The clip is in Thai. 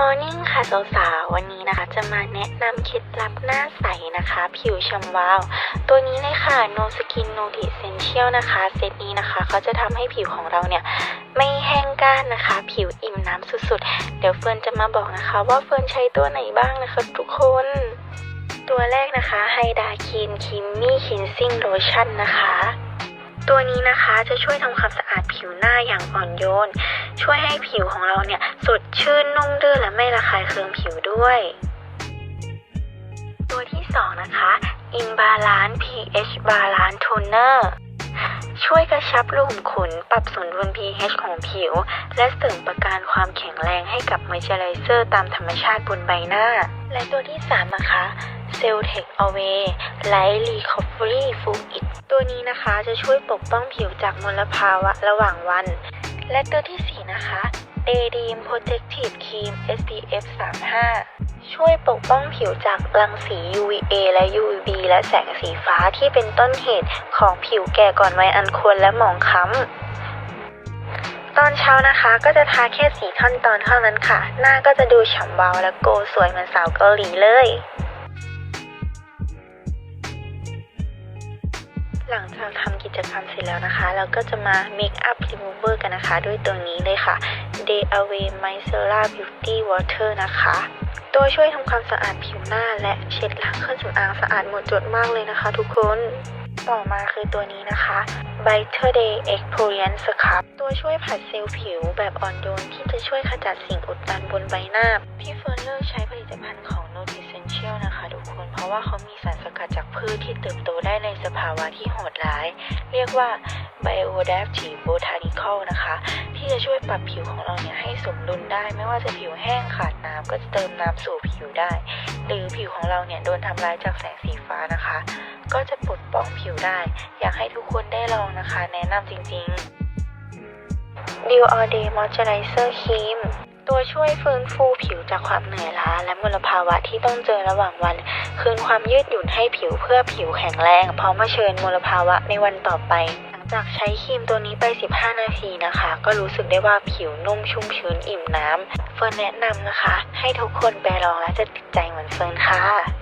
Morning ค่ะสาวๆวันนี้นะคะ จะมาแนะนำเคล็ดลับหน้าใสนะคะ ผิวฉ่ำวาว ตัวนี้เลยค่ะ No Skin No Essential นะคะ เซตนี้นะคะเขาจะทำให้ผิวของเราเนี่ย ไม่แห้งก้านนะคะ ผิวอิ่มน้ำสุดๆ เดี๋ยวเฟิร์นจะมาบอกนะคะ ว่าเฟิร์นใช้ตัวไหนบ้างนะคะทุกคนตัวแรกนะคะไฮดาคินคิมมี่คินซิ่งโลชั่นนะคะ ตัวนี้นะคะจะช่วยทำความสะอาดผิวหน้าอย่างอ่อนโยน ช่วยให้ผิวของเราเนี่ยสดชื่นนุ่มลื่นและไม่ระคายเคืองผิวด้วย ตัวที่ 2 นะคะ Imbalance pH Balance Toner ช่วยกระชับรูขุมขน ปรับสมดุล pH ของผิว และเสริมประการความแข็งแรงให้กับมอยเจอไรเซอร์ตามธรรมชาติบนใบหน้า และตัวที่ 3 นะคะ c e l t e c Away Light Recovery Fluid ตัวนี้นะคะจะช่วยปกป้องผิวจากมลภาวะระหว่างวัน และตัวที่ 4 นะคะ a d m Protective Cream SPF 35 ช่วยปกป้องผิวจากรังสี UVA และ UVB และแสงสีฟ้าที่เป็นต้นเหตุของผิวแก่ก่อนวัยอันควรและหมองคล้ำ ตอนเช้านะคะก็จะทาแค่สีท่อนตอนเท่านั้นค่ะ หน้าก็จะดูฉ่ำวาและโกสวยเหมือนสาวเกาหลีเลย หลังจากทำกิจกรรมเสร็จแล้วนะคะ เราก็จะมา Make up Remover กันนะคะ ด้วยตัวนี้เลยค่ะ Day Away Micellar Beauty Water นะคะ ตัวช่วยทำความสะอาดผิวหน้าและเช็ดล้างเครื่องสำอางสะอาดหมดจดมากเลยนะคะทุกคนต่อมาคือตัวนี้นะคะ Brighter Day Exfoliant Scrub ตัวช่วยผัดเซลล์ผิวแบบอ่อนโยนที่จะช่วยขจัดสิ่งอุดตันบนใบหน้า พี่เฟิร์นเลือกใช้ผลิตภัณฑ์ของ Nut Essential นะคะทุกคน เพราะว่าเขามีส พืชที่เติบโตได้ในสภาวะที่โหดร้าย เรียกว่า Bioadaptive Botanical นะคะ ที่จะช่วยปรับผิวของเราเนี่ยให้สมดุลได้ ไม่ว่าจะผิวแห้งขาดน้ำก็จะเติมน้ำสู่ผิวได้ หรือผิวของเราเนี่ยโดนทำลายจากแสงสีฟ้านะคะ ก็จะปลดป้องผิวได้ อยากให้ทุกคนได้ลองนะคะ แนะนำจริงๆ Dew All Day Moisturizer Cream ตัวช่วยฟื้นฟูผิวจากความเหนื่อยล้า และมลภาวะที่ต้องเจอระหว่างวัน คืนความยืดหยุ่นให้ผิวเพื่อผิวแข็งแรงพร้อมเผชิญมลภาวะในวันต่อไป หลังจากใช้ครีมตัวนี้ไป 15 นาทีนะคะ ก็รู้สึกได้ว่าผิวนุ่มชุ่มชื้นอิ่มน้ำเฟิร์นแนะนำนะคะ ให้ทุกคนไปลองและจะติดใจเหมือนเฟิร์นค่ะ